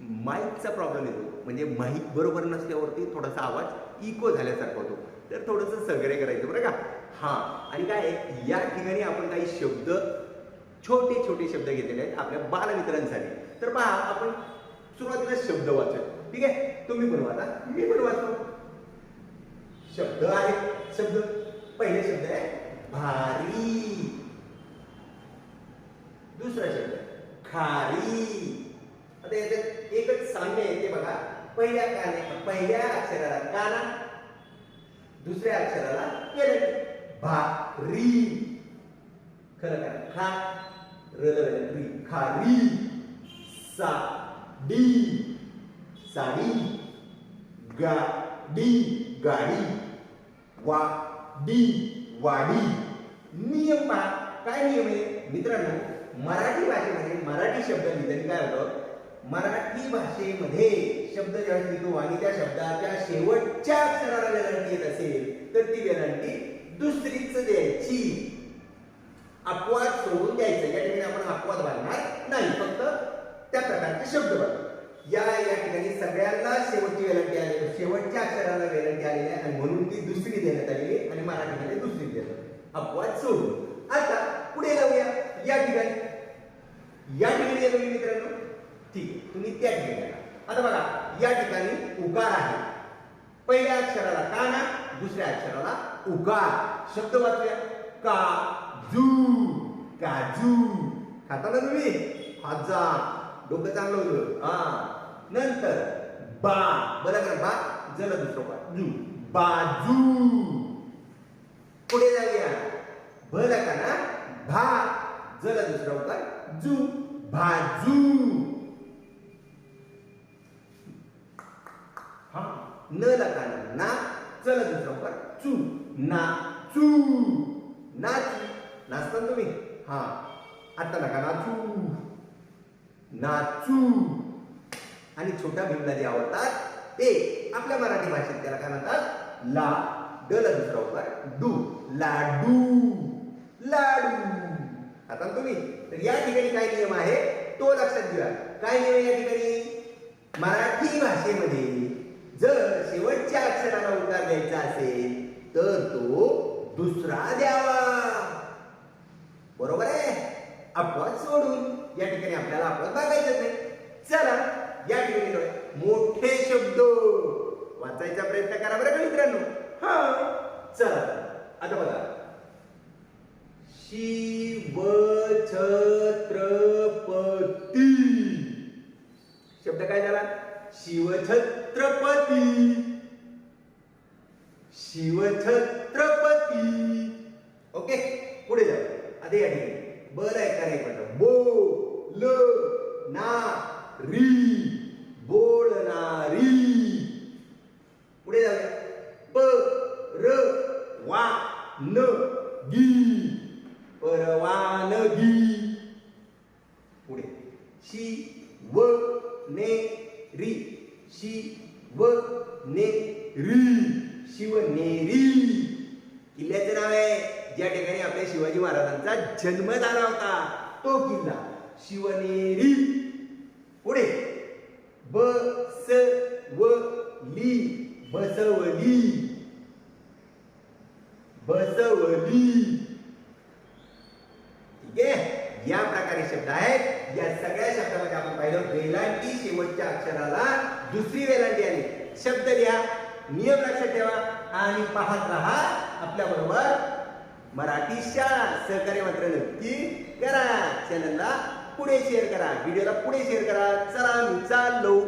माईकचा problem येतो. म्हणजे mic बरोबर नसल्यावरती थोडासा आवाज इको झाल्यासारखा होतो. तर थोडंसं सगळे करायचं बरं का? हां. आणि काय या ठिकाणी आपण काही शब्द छोटे छोटे शब्द घेतलेले आहेत आपल्या बालमित्रांसाठी. तर पहा आपण सुरुवातीला शब्द वाचूया. ठीक आहे? तुम्ही पण वाचा. मी पण वाचतो. शब्द आहे शब्द. पहिले शब्द आहे भारी. दुसरा शब्द खारी. आता याच्यात एकच साम्य आहे ते बघा. पहिल्या काने पहिल्या अक्षराला काना दुसऱ्या अक्षराला केलं भारी खरं का? खा री खारी साडी साडी गाडी गाडी वाडी वाडी नियम पहा. काय नियम आहे? मित्रांनो मराठी भाषेमध्ये मराठी शब्द लिहिताना काय होतं? मराठी भाषेमध्ये शब्द ज्यावेळेस लिहितो आणि त्या शब्दाच्या शेवटच्या अक्षराला वेलांटी येत असेल तर ती वेलांटी दुसरीच द्यायची. अपवाद सोडून द्यायचं. या ठिकाणी आपण अपवाद बांधणार नाही. फक्त त्या प्रकारचे शब्द बांधू या या ठिकाणी सगळ्यांना शेवटची वेलांटी आली शेवटच्या अक्षराला वेलांटी आलेली आहे आणि म्हणून ती दुसरी देण्यात आलेली आणि मराठीमध्ये दुसरी देण्यात अपवाद सोडून. आता पुढे जाऊया. या ठिकाणी. या ठिकाणी मित्रांनो. तुम्ही त्या ठिकाणी आता बघा या ठिकाणी उकार आहे. पहिल्या अक्षराला काना दुसऱ्या अक्षराला उकार शब्द वाचूया. काजू काजू. खाता ना तुम्ही? खाजा डोकं चांगलं होतं. हा. नंतर बा. बरं का बा? जल दुसरं बा जू. बाजू. पुढे जाऊया. भर का ना? भा. जल दुसरा होता जू. भाजू हा न लकाना ना चल दुसरा उकार चू ना चू. नाची नाचता तुम्ही. हा. आता नका नाचू नाचू आणि छोट्या भीमला जे आवडतात ते आपल्या मराठी भाषेत त्याला काय म्हणतात? ला डल दुसरा उकार डू लाडू. लाडू. आता तुम्ही तर या ठिकाणी काय नियम आहे? तो लक्षात घ्या काय नियम या ठिकाणी? मराठी भाषेमध्ये शेवटच्या अक्षराला उकार द्यायचा असेल तर तो दुसरा द्यावा. बरोबर आहे? अपवाद सोडून या ठिकाणी आपल्याला अपवाद बघायचं नाही. चला या ठिकाणी मोठे शब्द. वाचायचा प्रयत्न करा बरं का मित्रांनो? हा. चला आता बघा. शिवछत्रपती. शब्द काय झाला? शिवछत्रपती. छत्रपती. ओके पुढे जाऊ. आता या ठिकाणी बर आहे का नाही बो ल ना री बोलणारी. पुढे जाऊया. प र वा न गी परवानगी. पुढे. शी व ने री शी व ने री शिवनेरी. किल्ल्याचं नाव आहे. ज्या ठिकाणी आपल्या शिवाजी महाराजांचा जन्म झाला होता तो किल्ला शिवनेरी. पुढे. ब स व ली बसवली. बसवली. ठीक आहे? या प्रकारे शब्द आहेत. या सगळ्या शब्दामध्ये आपण पाहिलं वेलांटी शेवटच्या अक्षराला दुसरी वेलांटी आली. शब्द लिहा. नियम लक्षात ठेवा आणि पाहत राहा आपल्या बरोबर मराठी शाळा. सहकार्य मात्र नक्की करा. चॅनलला पुढे शेअर करा. व्हिडिओला पुढे शेअर करा. चला मी चाललो.